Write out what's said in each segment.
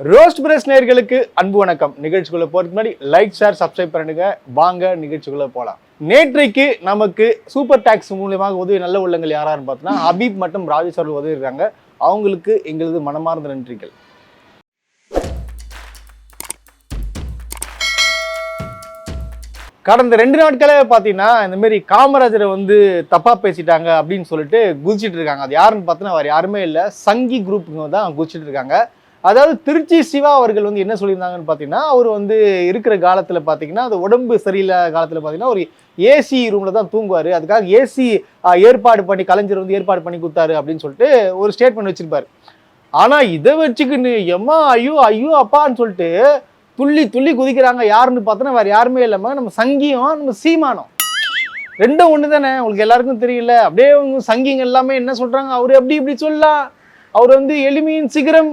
Roast press நேயர்களுக்கு அன்பு வணக்கம். நிகழ்ச்சிக்குள்ள போறதுக்கு முன்னாடி லைக் ஷேர் சப்ஸ்கிரைப் பண்ணுங்க வாங்க நிகழ்ச்சிக்குள்ள போலாம். நேற்றைக்கு நமக்கு சூப்பர் டாக்ஸ் மூலியமாக உதவி நல்ல உள்ளங்கள் யாராருன்னு பார்த்தோன்னா ஹபீப் மற்றும் ராஜேஷ் அவர்கள் உதவி இருக்காங்க. அவங்களுக்கு எங்களது மனமார்ந்த நன்றிகள். கடந்த ரெண்டு நாட்களே பார்த்தீங்கன்னா இந்த மாதிரி காமராஜரை வந்து தப்பாக பேசிட்டாங்க அப்படின்னு சொல்லிட்டு குதிச்சிட்டு இருக்காங்க. அது யாருன்னு பார்த்தோன்னா அவர் யாருமே இல்லை. சங்கி குரூப்புங்க தான் குதிச்சிட்டு இருக்காங்க. அதாவது திருச்சி சிவா அவர்கள் வந்து என்ன சொல்லியிருந்தாங்கன்னு பார்த்தீங்கன்னா அவர் வந்து இருக்கிற காலத்தில் பார்த்தீங்கன்னா அது உடம்பு சரியில்லாத காலத்தில் பார்த்தீங்கன்னா ஒரு ஏசி ரூமில் தான் தூங்குவார். அதுக்காக ஏசி ஏற்பாடு பண்ணி கலைஞர் வந்து ஏற்பாடு பண்ணி கொடுத்தாரு அப்படின்னு சொல்லிட்டு ஒரு ஸ்டேட்மெண்ட் வச்சிருப்பாரு. ஆனால் இதை வச்சுக்கின்னு எம்மா ஐயோ ஐயோ அப்பான்னு சொல்லிட்டு துள்ளி துள்ளி குதிக்கிறாங்க. யாருன்னு பார்த்தோன்னா வேறு யாருமே இல்லாமல் நம்ம சங்கியம் நம்ம சீமானம். ரெண்டும் ஒன்று தானே உங்களுக்கு எல்லாருக்கும் தெரியல. அப்படியே சங்கிங்க எல்லாமே என்ன சொல்கிறாங்க அவர் எப்படி இப்படி சொல்லலாம். அவர் வந்து எளிமையின் சிகரம்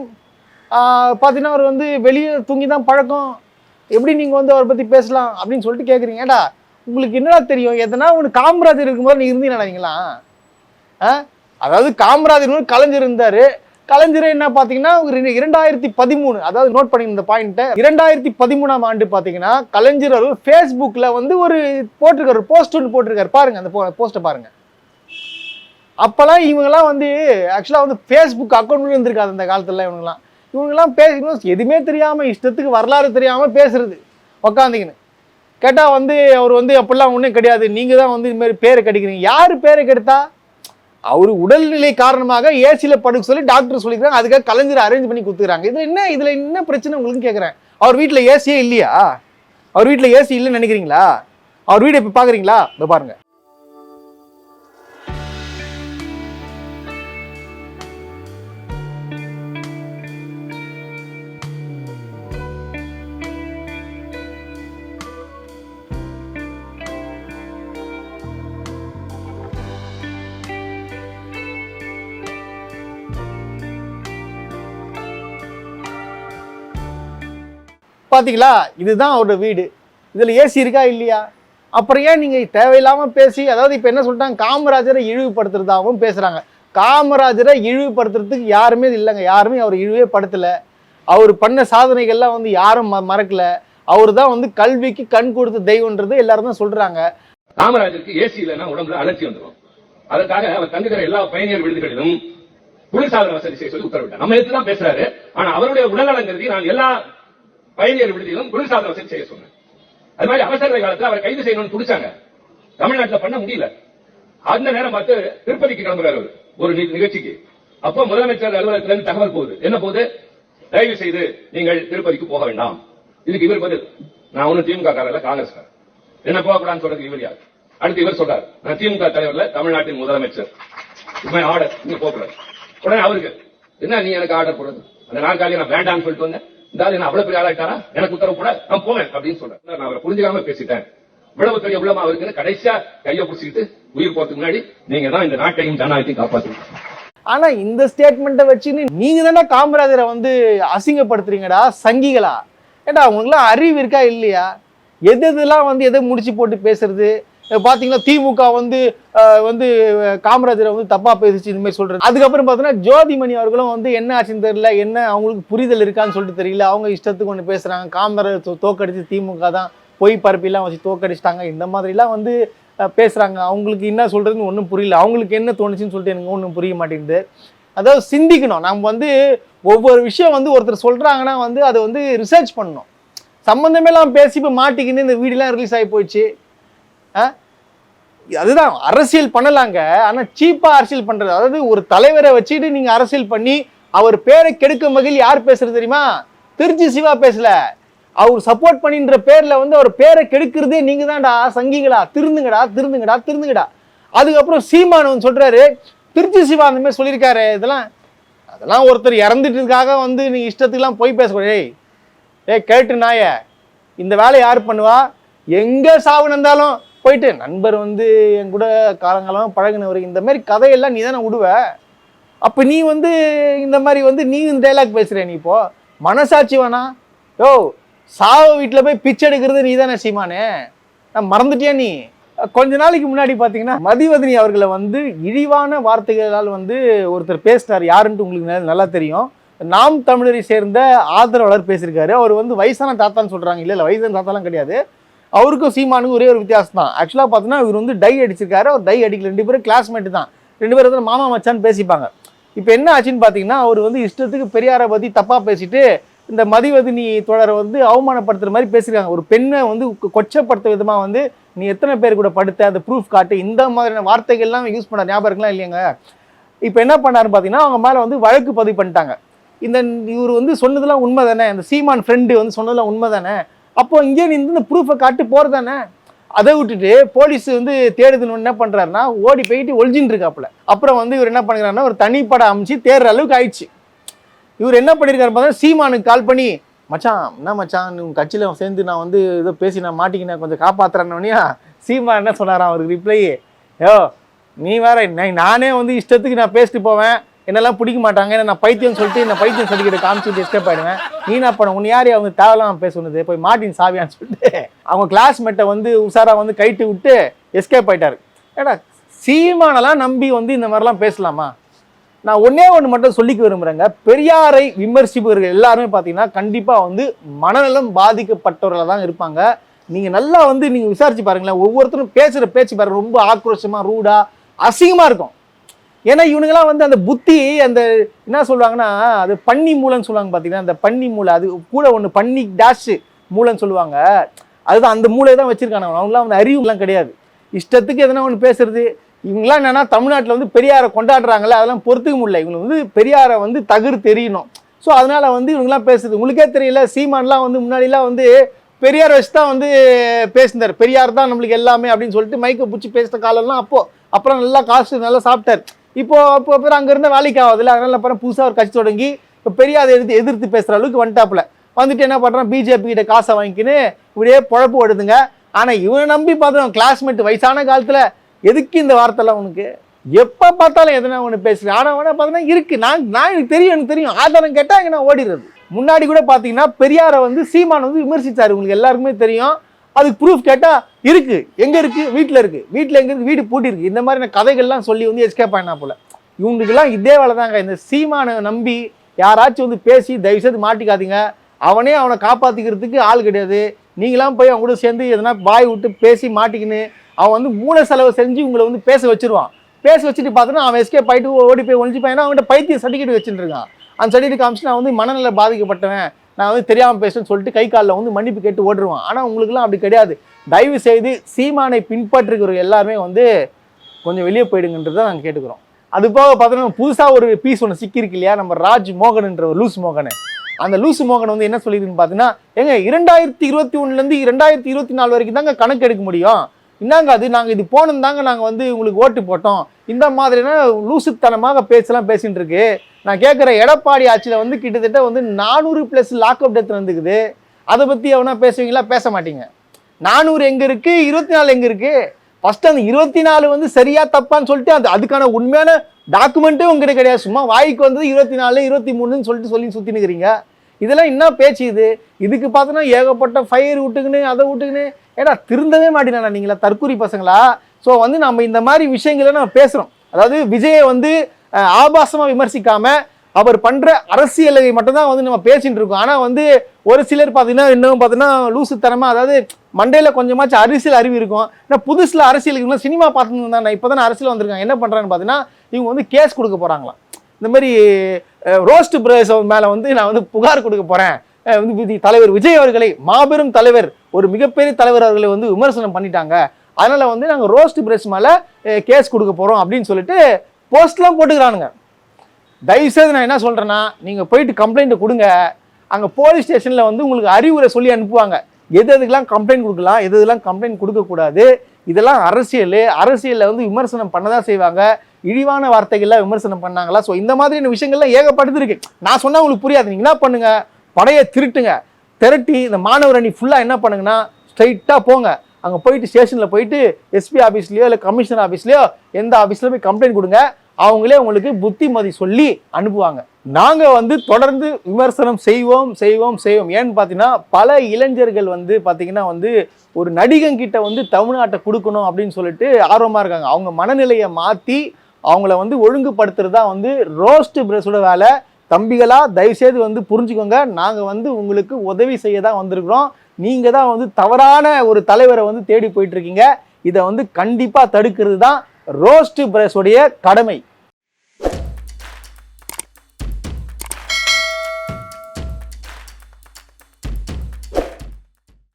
பார்த்தீங்கன்னா அவர் வந்து வெளியே தூங்கி தான் பழக்கம். எப்படி நீங்கள் வந்து அவரை பற்றி பேசலாம் அப்படின்னு சொல்லிட்டு கேட்குறீங்க ஏடா உங்களுக்கு என்னடா தெரியும்? எதனா ஒன்று காமராஜர் இருக்கும்போது நீ இருந்தீங்கன்னா நீங்களா? ஆ? அதாவது காமராஜர் வந்து கலைஞர் இருந்தார். கலைஞர் என்ன பார்த்தீங்கன்னா ஒரு ரெண்டு- இரண்டாயிரத்தி பதிமூணு அதாவது நோட் பண்ணி இந்த பாயிண்ட்டை இரண்டாயிரத்தி பதிமூணாம் ஆண்டு பார்த்தீங்கன்னா கலைஞர் அவர் ஃபேஸ்புக்கில் வந்து ஒரு போட்டிருக்காரு போஸ்ட் ஒன்று போட்டிருக்காரு. பாருங்க அந்த போஸ்ட்டை பாருங்க. அப்போல்லாம் இவங்கெல்லாம் வந்து ஆக்சுவலாக வந்து ஃபேஸ்புக் அக்கௌண்ட் இருந்திருக்காது அந்த காலத்தில் இவங்கெல்லாம். இவங்கெல்லாம் பேசணும் எதுவுமே தெரியாமல் இஷ்டத்துக்கு வரலாறு தெரியாமல் பேசுறது. உக்காந்திங்கன்னு கேட்டால் வந்து அவர் வந்து அப்படிலாம் ஒன்றும் கிடையாது. நீங்கள் தான் வந்து இதுமாரி பேரை கெடுக்கிறீங்க. யார் பேரை கெடுத்தா? அவர் உடல்நிலை காரணமாக ஏசியில் படுக்க சொல்லி டாக்டர் சொல்லிக்கிறாங்க. அதுக்காக கலைஞர் அரேஞ்ச் பண்ணி கொடுத்துக்கிறாங்க. இதில் என்ன இதில் என்ன பிரச்சனை உங்களுக்கு கேட்குறேன் அவர் வீட்டில் ஏசியே இல்லையா? அவர் வீட்டில் ஏசி இல்லைன்னு நினைக்கிறீங்களா? அவர் வீடை இப்போ பார்க்குறீங்களா இதை பாருங்கள் பார்த்தீங்களா இதுதான் அவரோட வீடு. இதில் ஏசி இருக்கா இல்லையா? அப்புறம் ஏன் நீங்கள் தேவையில்லாமல் பேசி அதாவது இப்போ என்ன சொல்லிட்டாங்க? காமராஜரை இழிவுபடுத்துறதாகவும் பேசுகிறாங்க காமராஜரை இழிவுபடுத்துறதுக்கு யாருமே இல்லைங்க. யாருமே அவர் இழிவே படுத்தலை. அவர் பண்ண சாதனைகள்லாம் வந்து யாரும் ம மறக்கல. அவர் தான் வந்து கல்விக்கு கண் கொடுத்த தெய்வன்றது எல்லாரும் தான் சொல்கிறாங்க காமராஜருக்கு ஏசி இல்லைன்னா உடம்புல அலர்ச்சி வந்துடும். அதற்காக அவர் தங்குகிற எல்லா பயணியர் விடுதிகளிலும் குளிர்சாதன வசதி செய்ய சொல்லி உத்தரவிட்டார். நம்ம எடுத்து தான் பேசுறாரு. ஆனா அவருடைய உடல்நலம் கருதி நான் எல்லா பயணியர் விடுதியிலும் குளிர்சாதன வசதி செய்ய சொன்னேன் அது மாதிரி அவசர காலத்துல அவரை கைது செய்யணும்னு துடிச்சாங்க தமிழ்நாட்டுல பண்ண முடியல. அந்த நேரம் பார்த்து திருப்பதிக்கு கிளம்புறாரு அவரு ஒரு நிகழ்ச்சிக்கு. அப்போ முதலமைச்சர் அலுவலகத்திலிருந்து தகவல் போகுது. என்ன போகுது? தயவு செய்து நீங்கள் திருப்பதிக்கு போக வேண்டாம். இதுக்கு இவர் பதில். நான் ஒன்னும் திமுக காரர் காங்கிரஸ் என்ன போகக்கூடாதுன்னு சொல்றது இவர் யார்? அடுத்து இவர் சொல்றாரு. நான் திமுக தலைவர்ல தமிழ்நாட்டின் முதலமைச்சர். இது ஆர்டர் நீங்க போகக்கூடாது. உடனே அவருக்கு என்ன நீ எனக்கு ஆர்டர் போடுறது? அந்த நாற்காலியை நான் வேண்டாம்னு சொல்லிட்டு வந்தேன். இந்த என்ன அவ்வளவு பெரிய ஆளாயிட்டாரா எனக்கு உத்தரவு கூட நான் போவேன் அப்படின்னு சொல்றேன் நான் அவரை புரிஞ்சுக்காம பேசிட்டேன். இவ்வளவு பெரிய உள்ளமா இருக்குன்னு கடைசியா கையை பிடிச்சிக்கிட்டு உயிர் போறதுக்கு முன்னாடி நீங்க தான் இந்த நாட்டையும் ஜனநாயகத்தையும் காப்பாற்றுவீங்க ஆனா இந்த ஸ்டேட்மெண்ட்டை வச்சுன்னு நீங்க தானே காமராஜரை வந்து அசிங்கப்படுத்துறீங்கடா சங்கிகளா? ஏடா உங்களுக்குலாம் அறிவு இருக்கா இல்லையா? எது எதெல்லாம் வந்து எதை முடிச்சு போட்டு பேசுறது? பார்த்தீங்கன்னா திமுக வந்து வந்து காமராஜரை வந்து தப்பாக பேசிச்சு இந்த மாதிரி அதுக்கப்புறம் பார்த்தீங்கன்னா ஜோதிமணி அவர்களும் வந்து என்ன ஆச்சுன்னு தெரியல என்ன அவங்களுக்கு புரிதல் இருக்கான்னு சொல்லிட்டு தெரியல. அவங்க இஷ்டத்துக்கு ஒன்று பேசுகிறாங்க காமராஜர் தோக்கடிச்சு திமுக தான் பொய் பரப்பிலாம் வச்சு தோக்கடிச்சிட்டாங்க. இந்த மாதிரிலாம் வந்து பேசுகிறாங்க அவங்களுக்கு என்ன சொல்கிறதுன்னு ஒன்றும் புரியல. அவங்களுக்கு என்ன தோணுச்சுன்னு சொல்லிட்டு எனக்கு ஒன்றும் புரிய மாட்டேங்குது. அதாவது சிந்திக்கணும். நம்ம வந்து ஒவ்வொரு விஷயம் வந்து ஒருத்தர் சொல்கிறாங்கன்னா வந்து அதை வந்து ரிசர்ச் பண்ணணும். சம்மந்தமேலாம் பேசி இப்போ மாட்டிக்கின்னு இந்த வீடியோலாம் ரிலீஸ் ஆகி போயிடுச்சு. அதுதான் அரசியல் பண்ணலாங்க. ஆனால் சீப்பாக அரசியல் பண்ணுறது அதாவது ஒரு தலைவரை வச்சுட்டு நீங்கள் அரசியல் பண்ணி அவர் பேரை கெடுக்கும் வகையில் யார் பேசுறது தெரியுமா? திருச்சி சிவா பேசல. அவர் சப்போர்ட் பண்ணின்ற பேரில் வந்து அவர் பேரை கெடுக்கிறதே நீங்கள் தான்டா சங்கிங்களா திருந்துங்கடா திருந்துங்கடா திருந்துங்கடா. அதுக்கப்புறம் சீமானவன் சொல்கிறாரு திருச்சி சிவா அந்த மாதிரி சொல்லியிருக்காரு. இதெல்லாம் அதெல்லாம் ஒருத்தர் இறந்துட்டதுக்காக வந்து நீங்கள் இஷ்டத்துக்குலாம் போய் பேசக்கூடாது. ஏய் ஏய் கேட்டு நாய இந்த வேலையை யார் பண்ணுவா? எங்கே சாவு நடந்தாலும் போயிட்டு நண்பர் வந்து என் கூட காலங்காலமாக பழகினவர் இந்த மாதிரி கதையெல்லாம் நீ தானே விடுவ? அப்போ நீ வந்து இந்த மாதிரி வந்து நீ இந்த டைலாக் பேசுகிற நீ இப்போ. மனசாட்சி வேணா. யோ சாவ வீட்டில் போய் பிச்சை எடுக்கிறது நீ தானே சீமானே? நான் மறந்துட்டியா நீ? கொஞ்ச நாளைக்கு முன்னாடி பார்த்தீங்கன்னா மதிவதனி அவர்களை வந்து இழிவான வார்த்தைகளால் வந்து ஒருத்தர் பேசினார். யாருன்ட்டு உங்களுக்கு நல்லா தெரியும். நாம் தமிழரை சேர்ந்த ஆதரவாளர் பேசியிருக்காரு. அவர் வந்து வயசான தாத்தான்னு சொல்கிறாங்க இல்லை இல்லை வயசான தாத்தாலாம் கிடையாது. அவருக்கும் சீமானுக்கும் ஒரே ஒரு வித்தியாசம் தான் ஆக்சுவலாக பார்த்தீங்கன்னா இவர் வந்து டை அடிச்சிருக்காரு. அவர் டை அடிக்கல. ரெண்டு பேரும் கிளாஸ்மேட் தான். ரெண்டு பேரும் வந்து மாமா மச்சான்னு பேசிப்பாங்க. இப்போ என்ன ஆச்சுன்னு பார்த்தீங்கன்னா அவர் வந்து இஷ்டத்துக்கு பெரியாரை பற்றி தப்பாக பேசிட்டு இந்த மதிவதினி தொடரை வந்து அவமானப்படுத்துகிற மாதிரி பேசியிருக்காங்க ஒரு பெண்ணை வந்து கொச்சப்படுத்த விதமாக வந்து நீ எத்தனை பேர் கூட படுத்த? அந்த ப்ரூஃப் காட்டு. இந்த மாதிரியான வார்த்தைகள்லாம் யூஸ் பண்ண ஞாபகம் இல்லைங்க இப்போ என்ன பண்ணாருன்னு பார்த்தீங்கன்னா அவங்க மேலே வந்து வழக்கு பதிவு பண்ணிட்டாங்க. இந்த இவர் வந்து சொன்னதெல்லாம் உண்மை தானே அந்த சீமான் ஃப்ரெண்டு வந்து சொன்னதெல்லாம் உண்மை தானே அப்போ இங்கே நீ இந்த ப்ரூஃபை காட்டு போகிறதானே அதை விட்டுட்டு போலீஸ் வந்து தேடுதுன்னு என்ன பண்ணுறாருன்னா ஓடி போயிட்டு ஒழிஞ்சின்னு இருக்காப்புல. அப்புறம் வந்து இவர் என்ன பண்ணுறாருன்னா ஒரு தனிப்படம் அமைச்சு தேடுற அளவுக்கு ஆயிடுச்சு. இவர் என்ன பண்ணியிருக்காரு பார்த்தா சீமானுக்கு கால் பண்ணி மச்சான் என்ன மச்சான் உங்கள் கட்சியில் சேர்ந்து நான் வந்து ஏதோ பேசி நான் மாட்டிக்கினேன் கொஞ்சம் காப்பாற்றுறேன்னொன்னியா சீமான் என்ன சொன்னாராம் அவருக்கு ரிப்ளை ஏ நீ வேற நான் நானே வந்து இஷ்டத்துக்கு நான் பேசிட்டு போவேன். என்னெல்லாம் பிடிக்க மாட்டாங்க ஏன்னா நான் பைத்தியம் சொல்லிட்டு நான் பைத்தியம் சர்டிஃபிகேட் காமிச்சுட்டு எஸ்கேப் ஆயிடுவேன். நீ என்ன பண்ண உன்னை யார் அவங்க தேவையில்லாம பேசுனது? போய் மாட்டின் சாவியான்னு சொல்லிட்டு அவங்க கிளாஸ்மேட்டை வந்து உஷாரா வந்து கைட்டு விட்டு எஸ்கேப் ஆயிட்டாரு. ஏடா சீமானெல்லாம் நம்பி வந்து இந்த மாதிரிலாம் பேசலாமா? நான் ஒன்றே ஒன்று மட்டும் சொல்லிக்க விரும்புகிறேங்க பெரியாரை விமர்சிப்பவர்கள் எல்லாருமே பார்த்தீங்கன்னா கண்டிப்பாக வந்து மனநலம் பாதிக்கப்பட்டவர்களாக தான் இருப்பாங்க. நீங்கள் நல்லா வந்து நீங்கள் விசாரிச்சு பாருங்களேன். ஒவ்வொருத்தரும் பேசுகிற பேச்சு பாருங்கள் ரொம்ப ஆக்ரோஷமாக ரூடாக அசிங்கமாக இருக்கும். ஏன்னா இவனுங்கெல்லாம் வந்து அந்த புத்தி அந்த என்ன சொல்லுவாங்கன்னா அது பன்னி மூளைன்னு சொல்லுவாங்க பார்த்தீங்கன்னா அந்த பன்னி மூளை அது கூட ஒன்று பன்னி டேஷ் மூளைன்னு சொல்லுவாங்க. அதுதான் அந்த மூளை தான் வச்சிருக்காங்க அவங்களாம் வந்து அறிவுலாம் கிடையாது. இஷ்டத்துக்கு எதனா ஒன்று பேசுறது. இவங்களாம் என்னென்னா தமிழ்நாட்டில் வந்து பெரியாரை கொண்டாடுறாங்கல்ல அதெல்லாம் பொறுத்துக்க முடியல. இவங்க வந்து பெரியாரை வந்து தகுறு தெரியணும். ஸோ அதனால் வந்து இவங்களாம் பேசுறது. உங்களுக்கே தெரியல சீமான்லாம் வந்து முன்னாடிலாம் வந்து பெரியார் வச்சு தான் வந்து பேசினார். பெரியார் தான் நம்மளுக்கு எல்லாமே அப்படின்னு சொல்லிட்டு மைக்கை பிடிச்சி பேசின காலம்லாம் அப்போது அப்புறம் நல்லா காசு நல்லா சாப்பிட்டார். இப்போ இப்போ பேர் அங்கே இருந்த வேலைக்கு ஆகுதுல்ல. அதனால அப்புறம் புதுசாக ஒரு கட்சி தொடங்கி இப்போ பெரியாரை எதிர்த்து எதிர்த்து பேசுகிற அளவுக்கு வந்துட்டாப்புல. வந்துட்டு என்ன பண்ணுறான் பிஜேபி கிட்ட காசை வாங்கிக்கின்னு இப்படியே பொழப்பு ஓடுதுங்க. ஆனால் இவனை நம்பி பார்த்தோம் கிளாஸ்மேட் வயசான காலத்தில். எதுக்கு இந்த வார்த்தைலாம் உனக்கு? எப்போ பார்த்தாலும் எதனா ஒன்று பேசுகிறேன் ஆனால் வேணா பார்த்தீங்கன்னா இருக்குது நான் நான் எனக்கு தெரியும் எனக்கு தெரியும். ஆதாரம் கேட்டால் இங்கே நான் ஓடிடுறது. முன்னாடி கூட பார்த்தீங்கன்னா பெரியாரை வந்து சீமான் வந்து விமர்சித்தார் உங்களுக்கு எல்லாருக்குமே தெரியும். அதுக்கு ப்ரூஃப் கேட்டால் இருக்கு. எங்கே இருக்கு? வீட்டில் இருக்கு. வீட்டில் எங்கே இருக்கு வீடு பூட்டிருக்கு இந்த மாதிரியான கதைகள்லாம் சொல்லி வந்து எஸ்கேப் ஆயினா போல. இவங்களுக்கெல்லாம் இதே வேலை தாங்க இந்த சீமானை நம்பி யாராச்சும் வந்து பேசி தயவு செய்து மாட்டிக்காதீங்க. அவனே அவனை காப்பாற்றிக்கிறதுக்கு ஆள் கிடையாது. நீங்களாம் போய் அவங்க கூட சேர்ந்து எதனா பாய் விட்டு பேசி மாட்டிக்கின்னு அவன் வந்து மூளை செலவு செஞ்சு உங்களை வந்து பேச வச்சிருவான். பேச வச்சுட்டு பார்த்தோன்னா அவன் எஸ்கேப் ஆயிட்டு ஓடி போய் ஒழிஞ்சு போயினா அவன்கிட்ட பைத்திய சர்டிஃபிகேட் வச்சுட்டு இருக்கான். அந்த சர்டிஃபிகேட் காமிச்சு நான் வந்து மனநல பாதிக்கப்பட்டவன். நான் வந்து தெரியாமல் பேசுறேன்னு சொல்லிட்டு கை காலில் வந்து மன்னிப்பு கேட்டு ஓடுருவான். ஆனால் உங்களுக்குலாம் அப்படி கிடையாது. தயவு செய்து சீமானை பின்பற்றுகிற எல்லாருமே வந்து கொஞ்சம் வெளியே போயிடுங்கன்றதை நாங்கள் கேட்டுக்கிறோம். அது போக பார்த்தோன்னா புதுசாக ஒரு பீஸ் ஒன்று சிக்கியிருக்கு இல்லையா? நம்ம ராஜ் மோகன்ன்ற ஒரு லூஸ் மோகன். அந்த லூசு மோகன் வந்து என்ன சொல்லியிருக்குன்னு பார்த்தீங்கன்னா ஏங்க இரண்டாயிரத்தி இருபத்தி ஒன்றுலேருந்து இரண்டாயிரத்தி இருபத்தி நாலு வரைக்கும் தாங்க கணக்கு எடுக்க முடியும். என்னங்க அது நாங்கள் இது போனோம் தாங்க நாங்கள் வந்து உங்களுக்கு ஓட்டு போட்டோம். இந்த மாதிரினா லூசுத்தனமாக பேசலாம் பேசிகிட்டு இருக்கு நான் கேட்குற எடப்பாடி ஆட்சியில் வந்து கிட்டத்தட்ட வந்து நானூறு ப்ளஸ் லாக்அப் டெத் வந்துக்குது அதை பற்றி எவனா பேசுவீங்களா? பேச மாட்டீங்க. நானூறு எங்கே இருக்குது இருபத்தி நாலு எங்கே இருக்குது ஃபஸ்ட்டு அந்த இருபத்தி நாலு வந்து சரியாக தப்பான்னு சொல்லிட்டு அது அதுக்கான உண்மையான டாக்குமெண்ட்டே உங்ககிட்ட கிடையாது. சும்மா வாய்க்கு வந்தது இருபத்தி நாலு இருபத்தி மூணுன்னு சொல்லிட்டு சொல்லி சுற்றி நிற்கிறீங்க இதெல்லாம் என்ன பேச்சு இது? இதுக்கு பார்த்தோன்னா ஏகப்பட்ட ஃபயர் விட்டுக்குன்னு அதை விட்டுக்குன்னு. ஏடா திருந்தவே மாட்டேனா நீங்களா? தற்கூரி பசங்களா? ஸோ வந்து நம்ம இந்த மாதிரி விஷயங்களை நம்ம பேசுகிறோம் அதாவது விஜயை வந்து ஆபாசமாக விமர்சிக்காமல் விமர்சிக்காம அவர் பண்ணுற அரசியலை மட்டும்தான் வந்து நம்ம பேசிகிட்டு இருக்கோம். ஆனால் வந்து ஒரு சிலர் பார்த்தீங்கன்னா இன்னும் பார்த்தீங்கன்னா லூசுத்தனமாக அதாவது மண்டையில் கொஞ்சமாச்சும் அரசியல் அறிவு இருக்கும். ஏன்னா புதுசில் அரசியலுக்கு சினிமா பார்த்துன்னு தான் இப்போ தானே அரசியல் வந்திருக்காங்க என்ன பண்ணுறான்னு பார்த்தீங்கன்னா இவங்க வந்து கேஸ் கொடுக்க போகிறாங்களாம் இந்த மாதிரி ரோஸ்ட் பிரதேச மேலே வந்து நான் வந்து புகார் கொடுக்க போகிறேன் வந்து விதி- தலைவர் விஜய் அவர்களை மாபெரும் தலைவர் ஒரு மிகப்பெரிய தலைவர் அவர்களை வந்து விமர்சனம் பண்ணிட்டாங்க. அதனால் வந்து நாங்கள் ரோஸ்ட் பிரஸ் மேலே கேஸ் கொடுக்க போகிறோம் அப்படின்னு சொல்லிட்டு போஸ்ட்லாம் போட்டுக்கிறானுங்க. தயவுசெய்து நான் என்ன சொல்கிறேன்னா நீங்கள் போயிட்டு கம்ப்ளைண்ட்டை கொடுங்க. அங்கே போலீஸ் ஸ்டேஷனில் வந்து உங்களுக்கு அறிவுரை சொல்லி அனுப்புவாங்க. எது எதுக்கெல்லாம் கம்ப்ளைண்ட் கொடுக்கலாம் எது எதுலாம் கம்ப்ளைண்ட் கொடுக்கக்கூடாது இதெல்லாம் அரசியல். அரசியலில் வந்து விமர்சனம் பண்ணதான் செய்வாங்க. இழிவான வார்த்தைகள்லாம் விமர்சனம் பண்ணாங்களா? ஸோ இந்த மாதிரியான விஷயங்கள்லாம் ஏகப்பட்டது இருக்கு. நான் சொன்னால் உங்களுக்கு புரியாது. நீங்கள் என்ன பண்ணுங்கள் படையை திருட்டுங்க. திரட்டி இந்த மாணவர் அணி ஃபுல்லாக என்ன பண்ணுங்கன்னா ஸ்ட்ரைட்டாக போங்க. அங்கே போயிட்டு ஸ்டேஷனில் போயிட்டு எஸ்பி ஆஃபீஸ்லையோ இல்லை கமிஷனர் ஆஃபீஸ்லையோ எந்த ஆஃபீஸில் போய் கம்ப்ளைண்ட் கொடுங்க. அவங்களே உங்களுக்கு புத்திமதி சொல்லி அனுப்புவாங்க. நாங்கள் வந்து தொடர்ந்து விமர்சனம் செய்வோம் செய்வோம் செய்வோம். ஏன்னு பார்த்தீங்கன்னா பல இளைஞர்கள் வந்து பார்த்தீங்கன்னா வந்து ஒரு நடிகங்கிட்ட வந்து தமிழ்நாட்டை கொடுக்கணும் அப்படின்னு சொல்லிட்டு ஆர்வமாக இருக்காங்க. அவங்க மனநிலையை மாற்றி அவங்கள வந்து ஒழுங்குபடுத்துறது தான் வந்து ரோஸ்ட் பிரஸோட வேலை. தம்பிகளா தயவுசெய்து வந்து புரிஞ்சுக்கோங்க. நாங்கள் வந்து உங்களுக்கு உதவி செய்ய தான் வந்திருக்கிறோம். நீங்கள் தான் வந்து தவறான ஒரு தலைவரை வந்து தேடி போயிட்டு இருக்கீங்க. இதை வந்து கண்டிப்பாக தடுக்கிறது தான் ரோஸ்ட் பிரஸுடைய கடமை.